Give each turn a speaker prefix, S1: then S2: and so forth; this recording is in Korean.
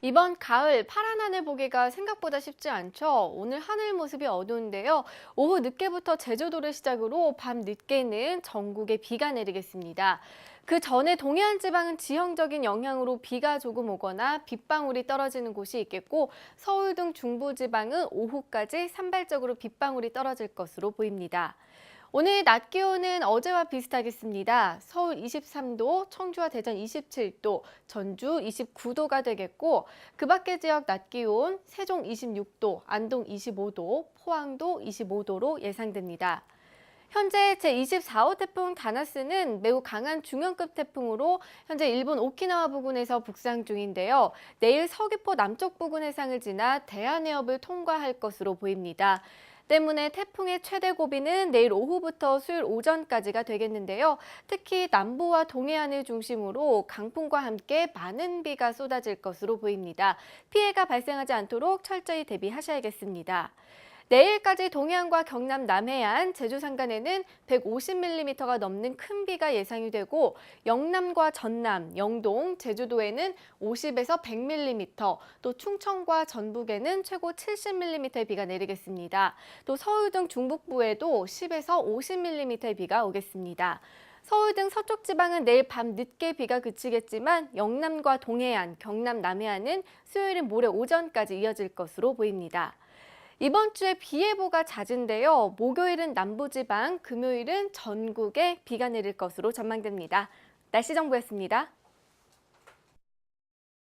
S1: 이번 가을 파란 하늘 보기가 생각보다 쉽지 않죠. 오늘 하늘 모습이 어두운데요. 오후 늦게부터 제주도를 시작으로 밤 늦게는 전국에 비가 내리겠습니다. 그 전에 동해안 지방은 지형적인 영향으로 비가 조금 오거나 빗방울이 떨어지는 곳이 있겠고 서울 등 중부 지방은 오후까지 산발적으로 빗방울이 떨어질 것으로 보입니다. 오늘 낮 기온은 어제와 비슷하겠습니다. 서울 23도, 청주와 대전 27도, 전주 29도가 되겠고 그 밖의 지역 낮 기온 세종 26도, 안동 25도, 포항도 25도로 예상됩니다. 현재 제24호 태풍 다나스는 매우 강한 중형급 태풍으로 현재 일본 오키나와 부근에서 북상 중인데요. 내일 서귀포 남쪽 부근 해상을 지나 대한해협을 통과할 것으로 보입니다. 때문에 태풍의 최대 고비는 내일 오후부터 수요일 오전까지가 되겠는데요. 특히 남부와 동해안을 중심으로 강풍과 함께 많은 비가 쏟아질 것으로 보입니다. 피해가 발생하지 않도록 철저히 대비하셔야겠습니다. 내일까지 동해안과 경남 남해안, 제주 산간에는 150mm가 넘는 큰 비가 예상이 되고 영남과 전남, 영동, 제주도에는 50에서 100mm, 또 충청과 전북에는 최고 70mm의 비가 내리겠습니다. 또 서울 등 중북부에도 10에서 50mm의 비가 오겠습니다. 서울 등 서쪽 지방은 내일 밤 늦게 비가 그치겠지만 영남과 동해안, 경남 남해안은 수요일은 모레 오전까지 이어질 것으로 보입니다. 이번 주에 비 예보가 잦은데요. 목요일은 남부지방, 금요일은 전국에 비가 내릴 것으로 전망됩니다. 날씨 정보였습니다.